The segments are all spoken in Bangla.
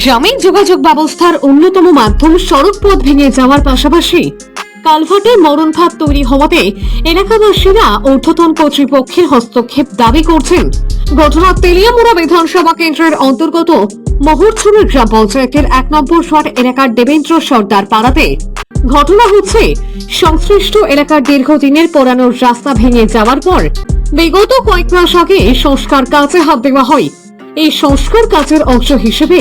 গ্রামীণ যোগাযোগ ব্যবস্থার অন্যতম মাধ্যম সড়ক পথ ভেঙে যাওয়ার পাশাপাশি কালভার্টের মরণফাত তৈরি হওয়াতে এলাকাবাসীরা ঊর্ধ্বতন কর্তৃপক্ষের হস্তক্ষেপ দাবি করছেন। ঘটনা তেলিয়ামুড়া বিধানসভা কেন্দ্রের অন্তর্গত মহুরছড়ি গ্রাম পঞ্চায়েতের এক নম্বর ওয়ার্ড এলাকার দেবেন্দ্র সর্দার পাড়াতে ঘটনা হচ্ছে, সংশ্লিষ্ট এলাকার দীর্ঘদিনের পোড়ানোর রাস্তা ভেঙে যাওয়ার পর বিগত কয়েক মাস আগে সংস্কার কাজে হাত দেওয়া হয়। এই সংস্কার কাজের অংশ হিসেবে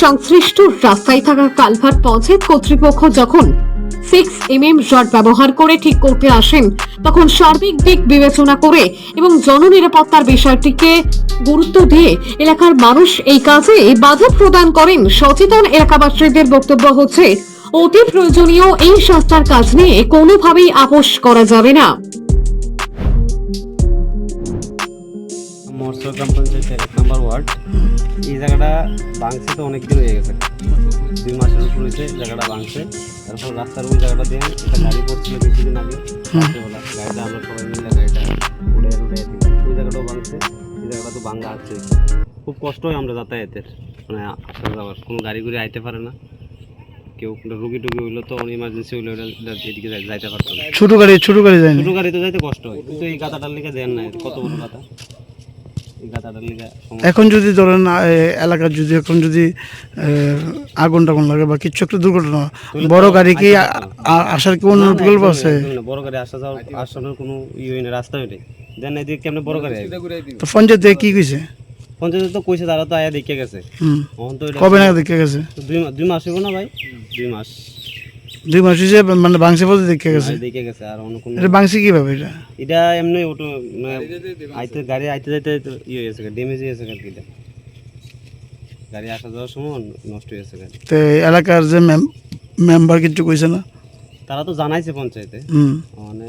সংশ্লিষ্ট রাস্তায় থাকা কালভার্ট পঞ্চায়েত কর্তৃপক্ষ যখন সিক্স এম এম রড ব্যবহার করে ঠিক করতে আসেন, তখন সার্বিক দিক বিবেচনা করে এবং জননিরাপত্তার বিষয়টিকে গুরুত্ব দিয়ে এলাকার মানুষ এই কাজে বাধা প্রদান করেন। সচেতন এলাকাবাসীদের বক্তব্য হচ্ছে, অতি প্রয়োজনীয় এই সংস্থার কাজ নিয়ে কোনোভাবেই আপোষ করা যাবে না। পঞ্চায়েতের নম্বর ওয়ার্ড। এই জায়গাটা ভাঙছে তো অনেক দিন হয়ে গেছে। দুই মাসের উপর হয়েছে জায়গাটা ভাঙছে তারপর রাস্তার ওই জায়গাটা দিয়ে একটা গাড়ি পড়ছিল কিছুদিন আগে। রাত্রেবেলা গাড়িটা আমরা সবাই মিলে গাড়িটা উড়ে উড়ে ওই জায়গাটাও ভাঙছে এই জায়গাটা তো ভাঙা আছে। খুব কষ্ট হয় আমরা যাতায়াতের। মানে যাওয়ার কোনো গাড়ি গুড়ি আইতে পারে না। কেউ কোনো রুগী টুগি হইল তো ইমার্জেন্সি হইল এদিকে যাই- যাইতে পারতো ছোট গাড়ি ছোট গাড়ি যায়নি? ছোট গাড়িতে যাইতে কষ্ট হয়। কিন্তু এই গাতাটার লিখে দেন না কত বড় গাতা এই গাতাটার লিগে সমস্যা। এখন যদি ধরেন এলাকার যদি এখন যদি আগুন টাগুন লাগে বা কিছু একটা দুর্ঘটনা বড় গাড়ি কি আসার কি অন্য বিকল্প আছে। বড় গাড়ি আসা যাওয়ার আসানোর কোনো ই হয় না রাস্তা নাই। দেন এদিকে কেমনে বড় গাড়ি? তো পঞ্চায়েতে কি কইছে? পঞ্চায়েত তো কইছে তারা তো আয়া দেখে গেছে। কবে না দেখে গেছে? দুই মা- দুই মাস হইব না ভাই? দুই মাস। দুই মাস হিসেবে মানে বাংসে পথে দেখে গেছে। দেখে গেছে আর অন্য কোনো এটা বাংসি কীভাবে এটা? এটা এমনি অটো মানে আইতে গাড়ি আইতে যাইতে ইয়ে হয়েছে ড্যামেজ হয়েছে গাড়িটা গাড়ি আসা যাওয়ার সময় নষ্ট হয়েছে গাড়ি। তো এলাকার যে মেম্বার কিছু কইছে না? তারা তো জানাইছে পঞ্চায়েতে। মানে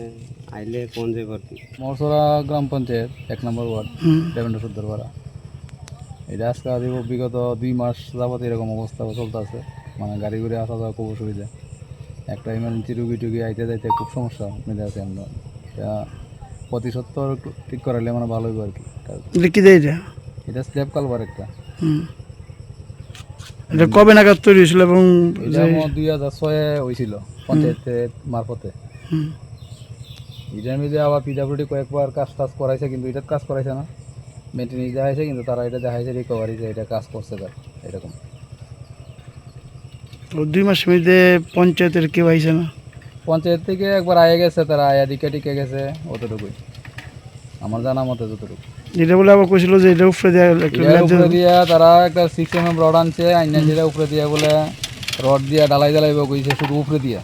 আইলে কোন যাবে আর মরসরা গ্রাম পঞ্চায়েত এক নম্বর ওয়ার্ড দেবেন্দ্র সর্দারপাড়া। এটা আজকে বিগত দুই মাস যাবত এরকম অবস্থা চলতেছে। মানে গাড়ি ঘুরে আসা যাওয়া খুব অসুবিধা। একটা ইমার্জেন্সি রুগী টুগি আইতে যাইতে খুব সমস্যা মেলে আছে আমরা এটা প্রতি সত্তর ঠিক করালে মানে ভালো হইব আর কি এটা- এটা কি দেয় এটা? এটা স্ল্যাব কালবার একটা। এটা কবে নাগাদ তৈরি হয়েছিল এবং দুই হাজার ছয়ে হয়েছিল পঞ্চায়েতের মারফতে। এটার মধ্যে আবার পিডাব্লিউডি কয়েকবার কাজ টাজ করাইছে কিন্তু এটার কাজ করাইছে না। মেনটেন্স দেখাইছে কিন্তু তারা এটা দেখাইছে রিকভারি যে এটা কাজ করছে তার এরকম। দুই মাসের মধ্যে পঞ্চায়েতের কেউ আইছে না? পঞ্চায়েত থেকে একবার আয়ে গেছে তারা আয়া দিকে টিকে গেছে অতটুকুই। আমার জানা মতে যতটুকু। এটা বলে আবার কইছিল যে এটা উপরে একটা উপরে দিয়া তারা একটা সিক্স রড আনছে আইনা যেটা উপরে দিয়া বলে রড দিয়া ডালাই ডালাইব কইছে শুধু উপরে দিয়া।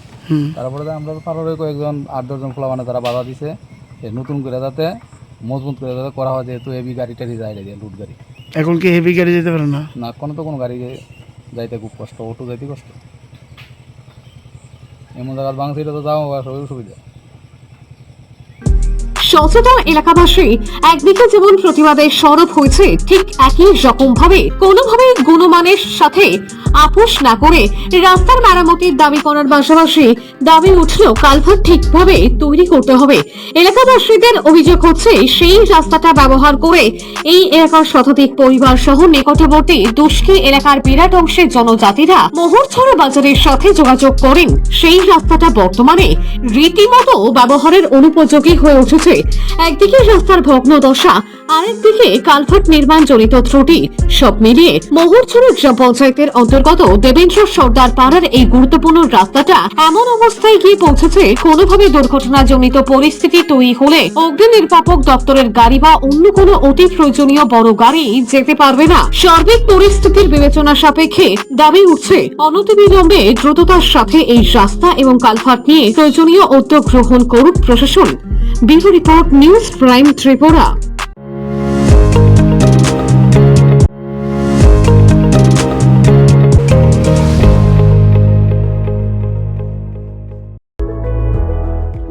তারপরে তো আমরা পাড়ার কয়েকজন আট দশজন খোলা মানে তারা বাধা দিছে যে নতুন করে যাতে মজবুত করে যাতে করা হয় যেহেতু এবি গাড়ি টাড়ি যায় লুট গাড়ি। এখন কি হেভি গাড়ি যেতে পারে না? না কোনো তো কোনো গাড়ি যাইতে খুব কষ্ট, অটো যাইতে কষ্ট। এমন জায়গায় বাংলা তো যাওয়া সবই সুবিধা সচেতন এলাকাবাসী একদিকে যেমন প্রতিবাদের সরব হয়েছে, ঠিক একই রকম ভাবে কোনোভাবে গুণমানের সাথে আপোষ না করে রাস্তার মেরামতির দাবি করার পাশাপাশি দাবি উঠল কালভার ঠিকভাবে তৈরি করতে হবে। এলাকাবাসীদের অভিযোগ হচ্ছে, সেই রাস্তাটা ব্যবহার করে এই এলাকার শতাধিক পরিবার সহ নিকটবর্তী দুষ্কি এলাকার বিরাট অংশের জনজাতিরা মোহরছড়া বাজারের সাথে যোগাযোগ করেন। সেই রাস্তাটা বর্তমানে রীতিমতো ব্যবহারের অনুপযোগী হয়ে উঠেছে। একদিকে রাস্তার ভগ্ন দশা, আরেকদিকে কালভার্ট নির্মাণ জনিত ত্রুটি। সব মিলিয়ে মোহরছড়া গ্রাম পঞ্চায়েতের অন্তর্গত দেবেন্দ্র সর্দার পাড়ার এই গুরুত্বপূর্ণ রাস্তাটা এমন অবস্থায় গিয়ে পৌঁছেছে, কোনোভাবে দুর্ঘটনাজনিত পরিস্থিতি তৈরি হলে অগ্নি নির্বাপক দপ্তরের গাড়ি বা অন্য কোনো অতি প্রয়োজনীয় বড় গাড়ি যেতে পারবে না। সার্বিক পরিস্থিতির বিবেচনা সাপেক্ষে দাবি উঠছে, অনতিবিলম্বে দ্রুততার সাথে এই রাস্তা এবং কালভার্ট নিয়ে প্রয়োজনীয় উদ্যোগ গ্রহণ করুক প্রশাসন। Bureau report news prime Tripura.